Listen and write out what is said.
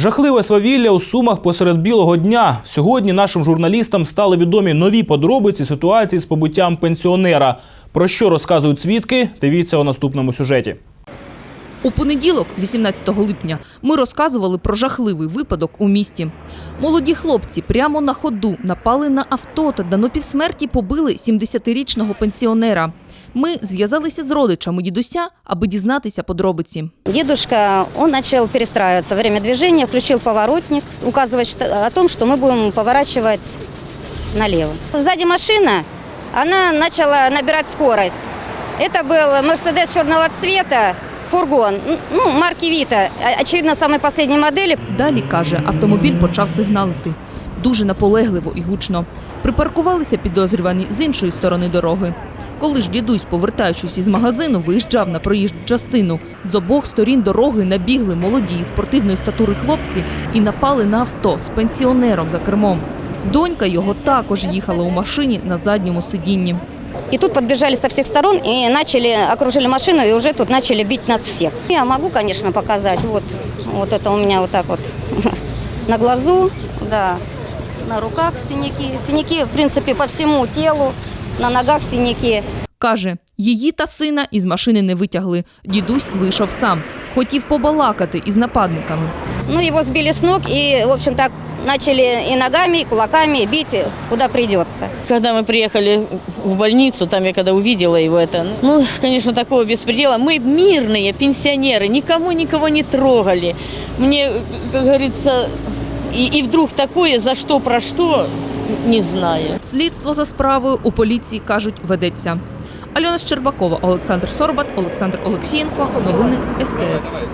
Жахливе свавілля у Сумах посеред білого дня. Сьогодні нашим журналістам стали відомі нові подробиці ситуації з побиттям пенсіонера. Про що розказують свідки? Дивіться у наступному сюжеті. У понеділок, 18 липня, ми розказували про жахливий випадок у місті. Молоді хлопці прямо на ходу напали на авто та до напівсмерті побили 70-річного пенсіонера. Ми зв'язалися з родичами дідуся, аби дізнатися подробиці. Дедушка, он начал перестраиваться во время движения, включил поворотник, указывая что- о том, что мы будем поворачивать налево. Сзади машина, она начала набирать скорость. Это был Мерседес черного цвета, фургон, н- ну, марки Вита, о- очевидно, самой последней модели. Далі, каже, автомобіль почав сигналити. Дуже наполегливо і гучно. Припаркувалися підозрювані з іншої сторони дороги. Коли ж дідусь, повертаючись із магазину, виїжджав на проїжджу частину, з обох сторін дороги набігли молоді спортивної статури хлопці і напали на авто з пенсіонером за кермом. Донька його також їхала у машині на задньому сидінні. И тут подбежали со всех сторон и начали, окружили машину и уже тут начали бить нас всех. Я могу, конечно, показать. Вот, вот это у меня вот так вот на глазу, да, на руках синяки. Синяки, в принципе, по всему телу, на ногах синяки. Каже, її та сина із машини не витягли. Дідусь вийшов сам. Хотів побалакати із нападниками. Ну, его сбили с ног и, в общем так, начали и ногами, и кулаками бить, куда придется. Когда мы приехали в больницу, там я когда увидела его это, ну, конечно, такого беспредела. Мы мирные пенсионеры, никому никого не трогали. Мне, как говорится, и, и вдруг такое, за что, про что, не знаю. Слідство за справою у поліції кажуть ведеться. Альона Щербакова, Олександр Сорбат, Олександр Олексієнко. Новини СТС.